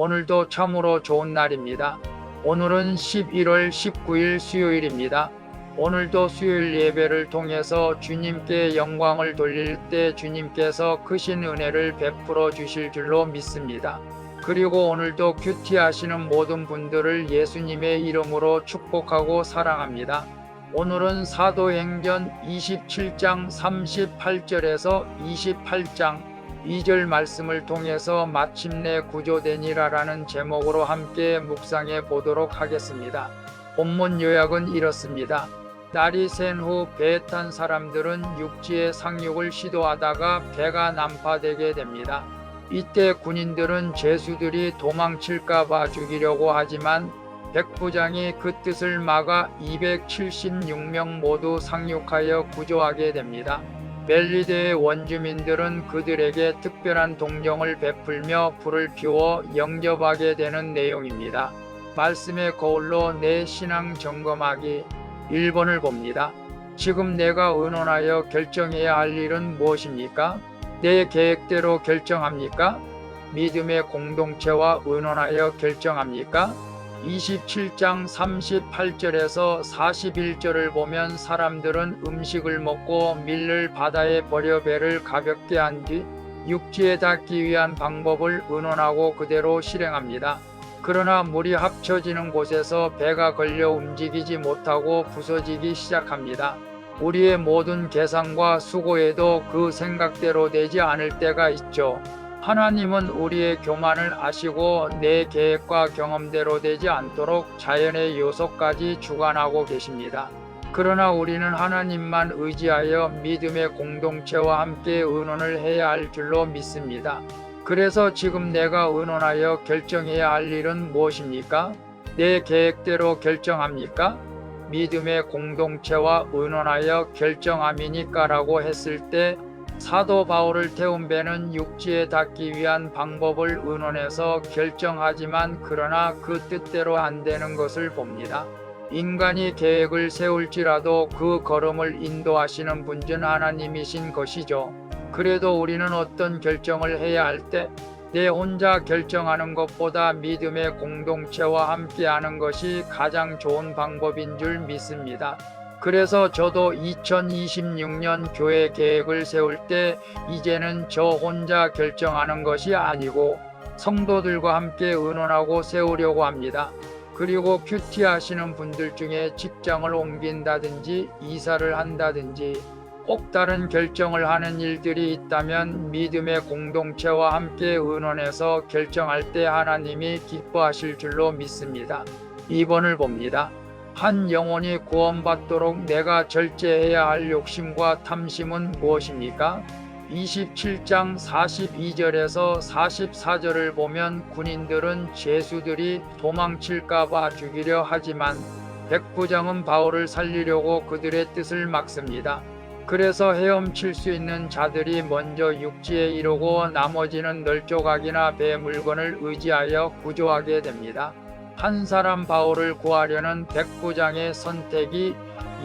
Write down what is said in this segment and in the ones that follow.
오늘도 참으로 좋은 날입니다. 오늘은 11월 19일 수요일입니다. 오늘도 수요일 예배를 통해서 주님께 영광을 돌릴 때 주님께서 크신 은혜를 베풀어 주실 줄로 믿습니다. 그리고 오늘도 큐티 하시는 모든 분들을 예수님의 이름으로 축복하고 사랑합니다. 오늘은 사도행전 27장 38절에서 28장 2절 말씀을 통해서 마침내 구조되니라라는 제목으로 함께 묵상해 보도록 하겠습니다. 본문 요약은 이렇습니다. 날이 샌후 배에 탄 사람들은 육지의 상륙을 시도하다가 배가 난파되게 됩니다. 이때 군인들은 죄수들이 도망칠까 봐 죽이려고 하지만 백부장이 그 뜻을 막아 276명 모두 상륙하여 구조하게 됩니다. 멜리데의 원주민들은 그들에게 특별한 동정을 베풀며 불을 피워 영접하게 되는 내용입니다. 말씀의 거울로 내 신앙 점검하기 1번을 봅니다. 지금 내가 의논하여 결정해야 할 일은 무엇입니까? 내 계획대로 결정합니까? 믿음의 공동체와 의논하여 결정합니까? 27장 38절에서 41절을 보면 사람들은 음식을 먹고 밀을 바다에 버려 배를 가볍게 한 뒤 육지에 닿기 위한 방법을 의논하고 그대로 실행합니다. 그러나 물이 합쳐지는 곳에서 배가 걸려 움직이지 못하고 부서지기 시작합니다. 우리의 모든 계산과 수고에도 그 생각대로 되지 않을 때가 있죠. 하나님은 우리의 교만을 아시고 내 계획과 경험대로 되지 않도록 자연의 요소까지 주관하고 계십니다. 그러나 우리는 하나님만 의지하여 믿음의 공동체와 함께 의논을 해야 할 줄로 믿습니다. 그래서 지금 내가 의논하여 결정해야 할 일은 무엇입니까? 내 계획대로 결정합니까? 믿음의 공동체와 의논하여 결정함이니까라고 했을 때 사도 바울을 태운 배는 육지에 닿기 위한 방법을 의논해서 결정하지만 그러나 그 뜻대로 안 되는 것을 봅니다. 인간이 계획을 세울지라도 그 걸음을 인도하시는 분은 하나님이신 것이죠. 그래도 우리는 어떤 결정을 해야 할 때 내 혼자 결정하는 것보다 믿음의 공동체와 함께하는 것이 가장 좋은 방법인 줄 믿습니다. 그래서 저도 2026년 교회 계획을 세울 때 이제는 저 혼자 결정하는 것이 아니고 성도들과 함께 의논하고 세우려고 합니다. 그리고 큐티 하시는 분들 중에 직장을 옮긴다든지 이사를 한다든지 꼭 다른 결정을 하는 일들이 있다면 믿음의 공동체와 함께 의논해서 결정할 때 하나님이 기뻐하실 줄로 믿습니다. 2번을 봅니다. 한 영혼이 구원받도록 내가 절제해야 할 욕심과 탐심은 무엇입니까? 27장 42절에서 44절을 보면 군인들은 죄수들이 도망칠까봐 죽이려 하지만 백부장은 바울을 살리려고 그들의 뜻을 막습니다. 그래서 헤엄칠 수 있는 자들이 먼저 육지에 이르고 나머지는 널조각이나 배 물건을 의지하여 구조하게 됩니다. 한 사람 바울을 구하려는 백부장의 선택이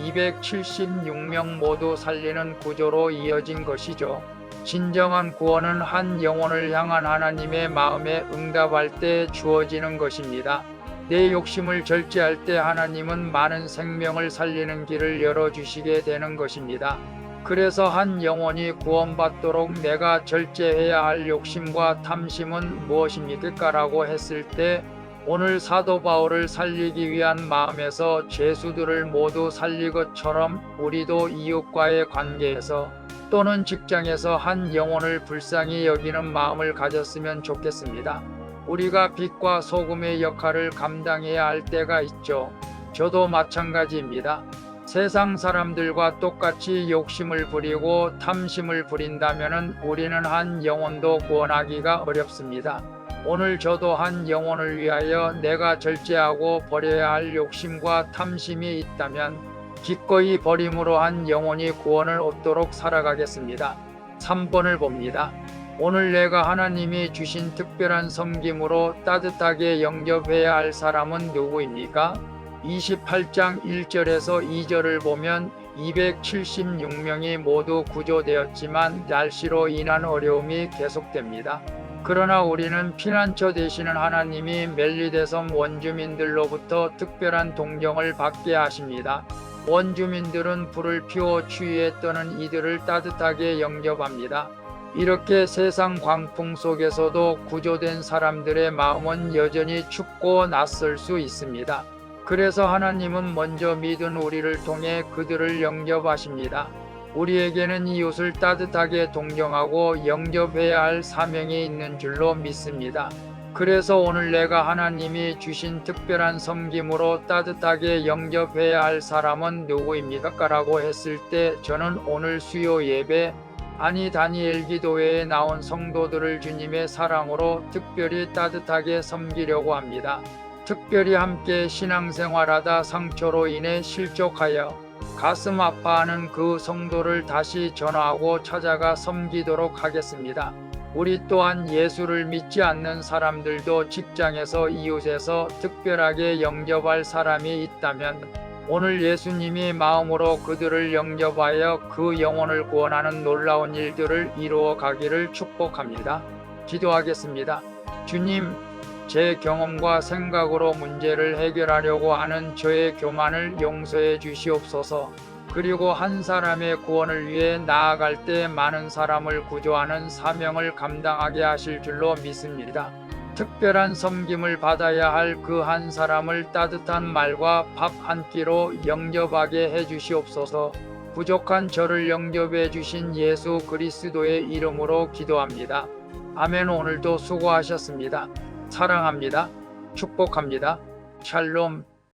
276명 모두 살리는 구조로 이어진 것이죠. 진정한 구원은 한 영혼을 향한 하나님의 마음에 응답할 때 주어지는 것입니다. 내 욕심을 절제할 때 하나님은 많은 생명을 살리는 길을 열어주시게 되는 것입니다. 그래서 한 영혼이 구원받도록 내가 절제해야 할 욕심과 탐심은 무엇입니까? 라고 했을 때 오늘 사도 바울을 살리기 위한 마음에서 죄수들을 모두 살리것처럼 우리도 이웃과의 관계에서 또는 직장에서 한 영혼을 불쌍히 여기는 마음을 가졌으면 좋겠습니다. 우리가 빛과 소금의 역할을 감당해야 할 때가 있죠. 저도 마찬가지입니다. 세상 사람들과 똑같이 욕심을 부리고 탐심을 부린다면 우리는 한 영혼도 구원하기가 어렵습니다. 오늘 저도 한 영혼을 위하여 내가 절제하고 버려야 할 욕심과 탐심이 있다면 기꺼이 버림으로 한 영혼이 구원을 얻도록 살아가겠습니다. 3번을 봅니다. 오늘 내가 하나님이 주신 특별한 섬김으로 따뜻하게 영접해야 할 사람은 누구입니까? 28장 1절에서 2절을 보면 276명이 모두 구조되었지만 날씨로 인한 어려움이 계속됩니다. 그러나 우리는 피난처 되시는 하나님이 멜리대섬 원주민들로부터 특별한 동경을 받게 하십니다. 원주민들은 불을 피워 추위에 떠는 이들을 따뜻하게 영접합니다. 이렇게 세상 광풍 속에서도 구조된 사람들의 마음은 여전히 춥고 낯설 수 있습니다. 그래서 하나님은 먼저 믿은 우리를 통해 그들을 영접하십니다. 우리에게는 이웃을 따뜻하게 동정하고 영접해야 할 사명이 있는 줄로 믿습니다. 그래서 오늘 내가 하나님이 주신 특별한 섬김으로 따뜻하게 영접해야 할 사람은 누구입니까? 라고 했을 때 저는 오늘 수요 예배 아니 다니엘 기도회에 나온 성도들을 주님의 사랑으로 특별히 따뜻하게 섬기려고 합니다. 특별히 함께 신앙생활하다 상처로 인해 실족하여 가슴 아파하는 그 성도를 다시 전화하고 찾아가 섬기도록 하겠습니다. 우리 또한 예수를 믿지 않는 사람들도 직장에서 이웃에서 특별하게 영접할 사람이 있다면 오늘 예수님이 마음으로 그들을 영접하여 그 영혼을 구원하는 놀라운 일들을 이루어 가기를 축복합니다. 기도하겠습니다. 주님, 제 경험과 생각으로 문제를 해결하려고 하는 저의 교만을 용서해 주시옵소서. 그리고 한 사람의 구원을 위해 나아갈 때 많은 사람을 구조하는 사명을 감당하게 하실 줄로 믿습니다. 특별한 섬김을 받아야 할 그 한 사람을 따뜻한 말과 밥 한 끼로 영접하게 해 주시옵소서. 부족한 저를 영접해 주신 예수 그리스도의 이름으로 기도합니다. 아멘 오늘도 수고하셨습니다. 사랑합니다. 축복합니다. 샬롬